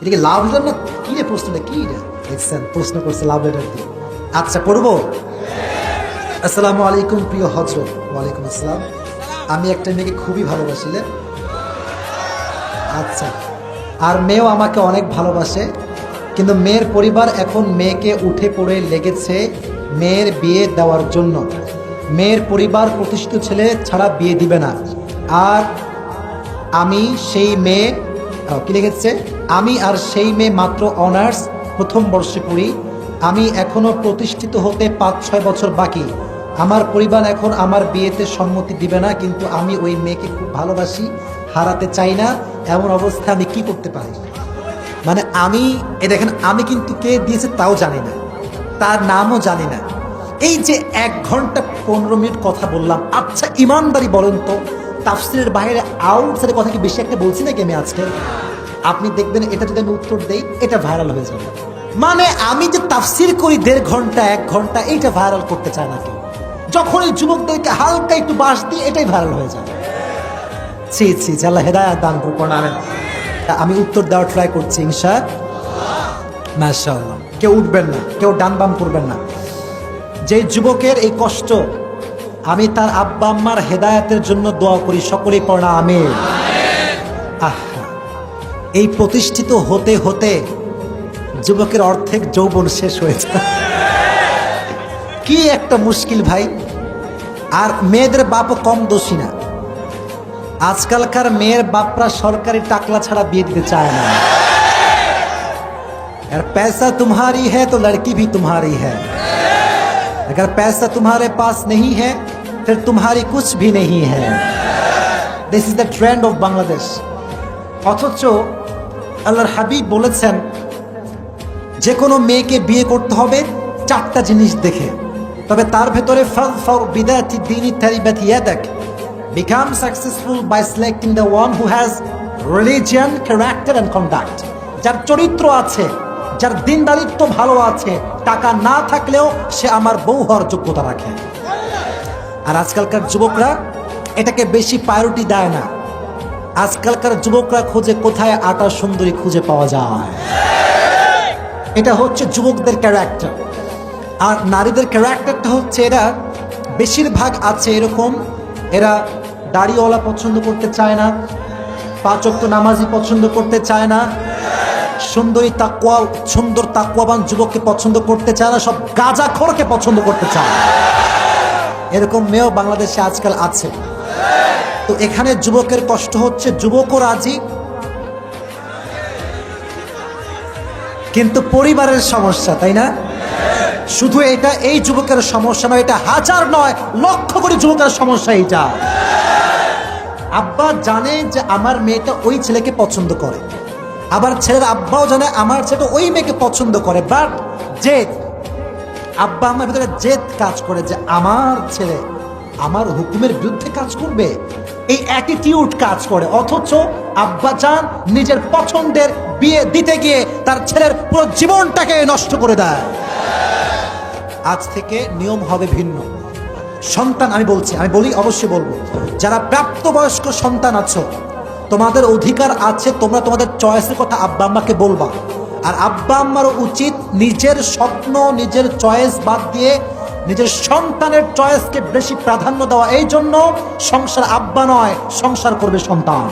এটা কি love letter না কি রে প্রশ্নটা কি রে? দেখছেন প্রশ্ন করছে লাভ লেটার দিয়ে। আচ্ছা পড়ব? আসসালামু আলাইকুম প্রিয় হজরত, ওয়ালাইকুম আসসালাম। আমি একটা মেয়েকে খুবই ভালোবাসিলে আচ্ছা আর মেয়েও আমাকে অনেক ভালোবাসে, কিন্তু মেয়ের পরিবার এখন মেয়েকে উঠে পড়ে লেগেছে মেয়ের বিয়ে দেওয়ার জন্য। মেয়ের পরিবার প্রতিষ্ঠিত ছেলে ছাড়া বিয়ে দিবে না। আর আমি সেই মেয়ে কি লিখেছে? আমি আর সেই মেয়ে মাত্র অনার্স প্রথম বর্ষে পড়ি। আমি এখনও প্রতিষ্ঠিত হতে পাঁচ ছয় বছর বাকি। আমার পরিবার এখন আমার বিয়েতে সম্মতি দিবে না, কিন্তু আমি ওই মেয়েকে খুব ভালোবাসি, হারাতে চাই না, এমন অবস্থা আমি কি করতে পারি? মানে আমি, এ দেখেন, আমি কিন্তু কে দিয়েছে তাও জানি না। তার নামও জানি না। এই যে এক ঘণ্টা পনেরো মিনিট কথা বললাম আচ্ছা ইমানদারি বলেন তো তাফসিলের বাইরে আউটসাইডের কথা কি বেশি একটা বলছি নাকি আমি আজকে? আপনি দেখবেন এটা যদি আমি উত্তর দেই, এটা ভাইরাল হয়ে যাবে। মানে আমি যে তাফসির করি দেড় ঘণ্টা, এক ঘণ্টা, এইটা ভাইরাল করতে চায় না কেউ। যখন এই যুবকদেরকে হালকা একটু বাস দিই এটাই ভাইরাল হয়ে যায়। ছি ছি জাল্লা হেদায়াত দান করুন আমেন আমি উত্তর দেওয়ার ট্রাই করছি ইনশা মাশাআল্লাহ। কেউ উঠবেন না, কেউ ডান বাম করবেন না। যে যুবকের এই কষ্ট, আমি তার আব্বা আম্মার হেদায়াতের জন্য দোয়া করি, সকলেই পড়া আমি আহা এই প্রতিষ্ঠিত হতে হতে যুবকের অর্ধেক যৌবন শেষ হয়েছে কি একটা মুশকিল ভাই আর মেয়েদের বাপও কম দোষী না আজকালকার মেয়ের বাপরা সরকারি টাকলা ছাড়া বিয়ে দিতে চায় না अगर पैसा तुम्हारी है तो लड़की भी तुम्हारी है अगर पैसा तुम्हारे पास नहीं है फिर तुम्हारी कुछ भी नहीं है this is the trend of Bangladesh অথচ আল্লাহর হাবিব বলেছেন যে কোনো মেয়েকে বিয়ে করতে হবে চারটা জিনিস দেখে তবে তার ভেতরে ফল ফর বিদাতি দিনী তারিবাতি ইয়াদাক become successful by selecting the one who has religion, character and conduct. যার চরিত্র আছে যার দিনদারিত্ব ভালো আছে টাকা না থাকলেও সে আমার বউ হওয়ার যোগ্যতা রাখে আর আজকালকার যুবকরা এটাকে বেশি প্রায়োরিটি দেয় না আজকালকার যুবকরা খোঁজে কোথায় আটা সুন্দরী খুঁজে পাওয়া যায়? এটা হচ্ছে যুবকদের ক্যারেক্টার আর নারীদের ক্যারেক্টারটা হচ্ছে এরা বেশিরভাগ আছে এরকম, এরা দাড়িওয়ালা পছন্দ করতে চায় না পাচক নামাজি পছন্দ করতে চায় না, সুন্দরী তাকুয়া সুন্দর তাকুয়াবান যুবককে পছন্দ করতে চায় না, সব গাজাখোরকে পছন্দ করতে চায় এরকম মেয়েও বাংলাদেশে আজকাল আছে। তো এখানে যুবকের কষ্ট হচ্ছে, যুবকও রাজি। কিন্তু পরিবারের সমস্যা, তাই না? শুধু এটা, এই যুবকের সমস্যা নয়, এটা হাজার নয়, লক্ষ করে যুবকের সমস্যা এটা আব্বা জানে যে আমার মেয়েটা ওই ছেলেকে পছন্দ করে। আবার ছেলের আব্বাও জানে আমার ছেলেটা ওই মেয়েকে পছন্দ করে। বাট জেদ, আব্বা আমার ভিতরে জেদ কাজ করে যে আমার ছেলে আমার হুকুমের বিরুদ্ধে কাজ করবে। এই অ্যাটিটিউড কাজ করে। অথচ আব্বা চান নিজের পছন্দের বিয়ে দিতে গিয়ে তার ছেলের পুরো জীবনটাকে নষ্ট করে দেয়। আজ থেকে নিয়ম হবে ভিন্ন। সন্তান, আমি বলছি, আমি বলি, অবশ্যই বলব, যারা প্রাপ্তবয়স্ক সন্তান আছো, তোমাদের অধিকার আছে, তোমরা তোমাদের চয়েসের কথা আব্বা আম্মাকে বলবা। আর আব্বা আম্মারও উচিত নিজের স্বপ্ন, নিজের চয়েস বাদ দিয়ে নিজের সন্তানের চয়েসকে বেশি প্রাধান্য দেওয়া, এই জন্য সংসার আব্বা নয়, সংসার করবে সন্তান।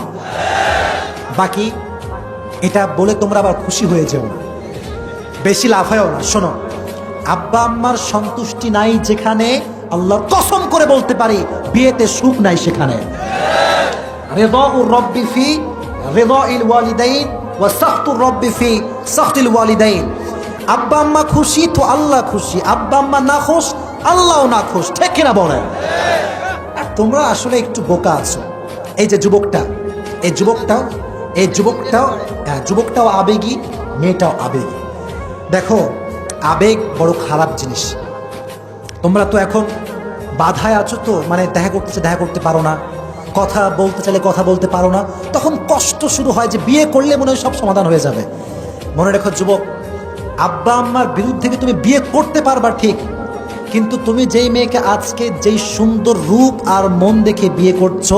বাকি, এটা বলে তোমরা আবার খুশি হয়ে যেও না। বেশি লাফায়ও না, শোনো। আব্বা আম্মার সন্তুষ্টি নাই যেখানে আল্লাহর কসম করে বলতে পারি, বিয়েতে সুখ নাই সেখানে। রেদাউর রব্বি ফি সাখতুর রব্বি ফি আব্বা আম্মা খুশি তো আল্লাহ খুশি, আব্বা আম্মা না খুশ আল্লাহও না খুশ ঠিক কিনা বলেন? আর তোমরা আসলে একটু বোকা আছো। এই যে যুবকটা এই যুবকটাও এই যুবকটাও হ্যাঁ, যুবকটাও আবেগী মেয়েটাও আবেগী। দেখো আবেগ বড় খারাপ জিনিস। তোমরা তো এখন বাধায় আছো তো মানে দেখা করতে চাই, দেখা করতে পারো না। কথা বলতে চাইলে কথা বলতে পারো না। তখন কষ্ট শুরু হয় যে বিয়ে করলে মনে হয় সব সমাধান হয়ে যাবে। মনে রেখো যুবক আব্বা আম্মার বিরুদ্ধে তুমি বিয়ে করতে পারবা ঠিক? কিন্তু তুমি যেই মেয়েকে আজকে যেই সুন্দর রূপ আর মন দেখে বিয়ে করছ,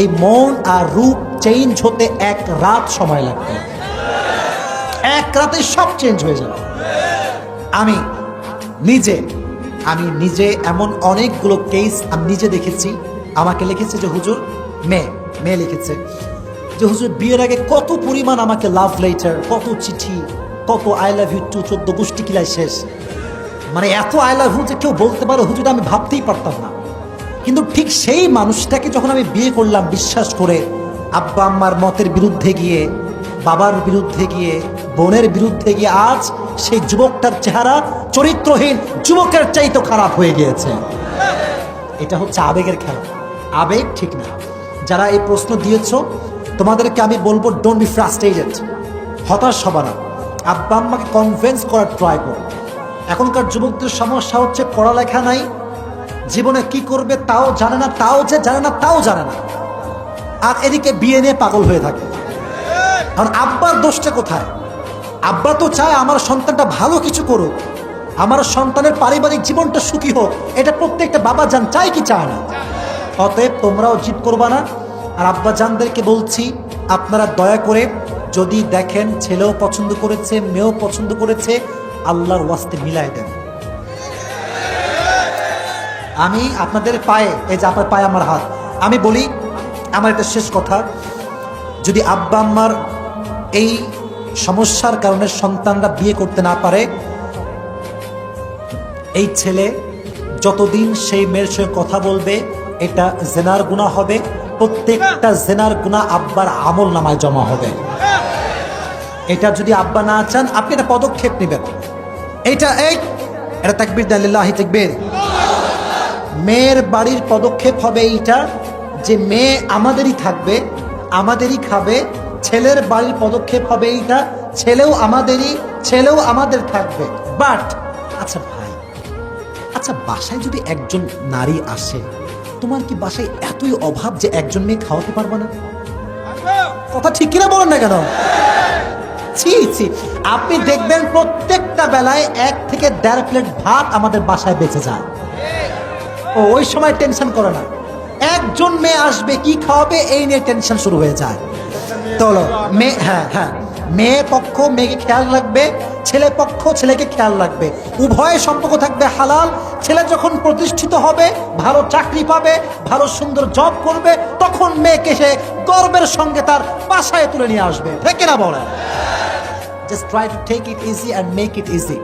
এই মন আর রূপ চেঞ্জ হতে এক রাত সময় লাগবে। এক রাতে সব চেঞ্জ হয়ে যাবে। আমি নিজে আমি নিজে এমন অনেকগুলো কেস আমি নিজে দেখেছি। আমাকে লিখেছে যে, হুজুর, মেয়ে মেয়ে লিখেছে যে, হুজুর, বিয়ের আগে কত পরিমাণ আমাকে লাভ লেটার কত চিঠি, কত আই লাভ ইউ টু চোদ্দ গোষ্ঠী কিলাই শেষ। মানে এত আই লাভ ইউ যে কেউ বলতে পারো, হুজুর, আমি ভাবতেই পারতাম না। কিন্তু ঠিক সেই মানুষটাকে যখন আমি বিয়ে করলাম, বিশ্বাস করে আব্বা আম্মার মতের বিরুদ্ধে গিয়ে, বাবার বিরুদ্ধে গিয়ে, বোনের বিরুদ্ধে গিয়ে আজ সেই যুবকটার চেহারা চরিত্রহীন, যুবকের চাইতে খারাপ হয়ে গিয়েছে। এটা হচ্ছে আবেগের খেলা। আবেগ ঠিক না। যারা এই প্রশ্ন দিয়েছ, তোমাদেরকে আমি বলব ডোন্ট বি ফ্রাস্ট্রেটেড হতাশ হবা না। আব্বা আম্মাকে কনভিন্স করার ট্রাই করো। এখনকার যুবকদের সমস্যা হচ্ছে পড়ালেখা নাই, জীবনে কি করবে তাও জানে না, তাও যে জানে না, তাও জানে না। আর এদিকে বিয়ে নিয়ে পাগল হয়ে থাকে। কারণ আব্বার দোষটা কোথায়? আব্বা তো চায় আমার সন্তানটা ভালো কিছু করুক, আমার সন্তানের পারিবারিক জীবনটা সুখী হোক, এটা প্রত্যেকটা বাবা জান চায় কি চায় না। অতএব তোমরাও জিত করবা না। আর আব্বা জানদেরকে বলছি, আপনারা দয়া করে যদি দেখেন ছেলেও পছন্দ করেছে, মেয়েও পছন্দ করেছে আল্লাহর ওয়াস্তে মিলাই দেন। আমি আপনাদের পায়ে, এই যে আপনার পায়ে আমার হাত, আমি বলি, আমার এটা শেষ কথা, যদি আব্বা আম্মার এই সমস্যার কারণে সন্তানরা বিয়ে করতে না পারে, এই ছেলে যতদিন সেই মেয়ের সঙ্গে কথা বলবে, এটা জেনার গুণা হবে, প্রত্যেকটা জেনার গুণা আব্বার আমল নামায় জমা হবে। এটা যদি আব্বা না চান, আপনি একটা পদক্ষেপ নেবেন। এইটা, এই, এটা তাকবির দালিল্লাহি তাকবীর। মেয়ের বাড়ির পদক্ষেপ হবে এইটা যে মেয়ে আমাদেরই থাকবে, আমাদেরই খাবে, ছেলের বাড়ির পদক্ষেপ হবে এইটা, ছেলেও আমাদেরই, ছেলেও আমাদের থাকবে। বাট আচ্ছা ভাই আচ্ছা বাসায় যদি একজন নারী আসে, তোমার কি বাসায় এতই অভাব যে একজন মেয়ে খাওয়াতে পারবে না? কথা ঠিক কিনা বলেন না কেন? ছি ছি। আপনি দেখবেন প্রত্যেকটা বেলায় এক থেকে দেড় প্লেট ভাত আমাদের বাসায় বেঁচে যায়। ও, ওই সময় টেনশন করে না। একজন মেয়ে আসবে, কি খাওয়াবে, এই নিয়ে টেনশন শুরু হয়ে যায়। চলো মেয়ে হ্যাঁ হ্যাঁ। মেয়ে পক্ষ, মেয়েকে খেয়াল রাখবে, ছেলে পক্ষ, ছেলেকে খেয়াল রাখবে। উভয় সম্পর্ক থাকবে হালাল। ছেলে যখন প্রতিষ্ঠিত হবে, ভালো চাকরি পাবে, ভালো সুন্দর জব করবে, তখন মেয়েকে সে গর্বের সঙ্গে তার বাসায় তুলে নিয়ে আসবে। ঠিক না বলে just try to take it easy and make it easy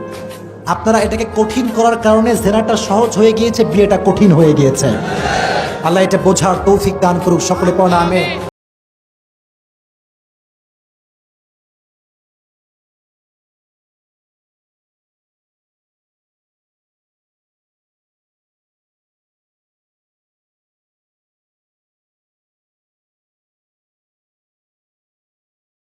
আপনারা এটাকে কঠিন করার কারণে জেনাটা সহজ হয়ে গিয়েছে, বিয়েটা কঠিন হয়ে গিয়েছে। আল্লাহ এটা বোঝার তৌফিক দান করুক, সকলে পড়া আমি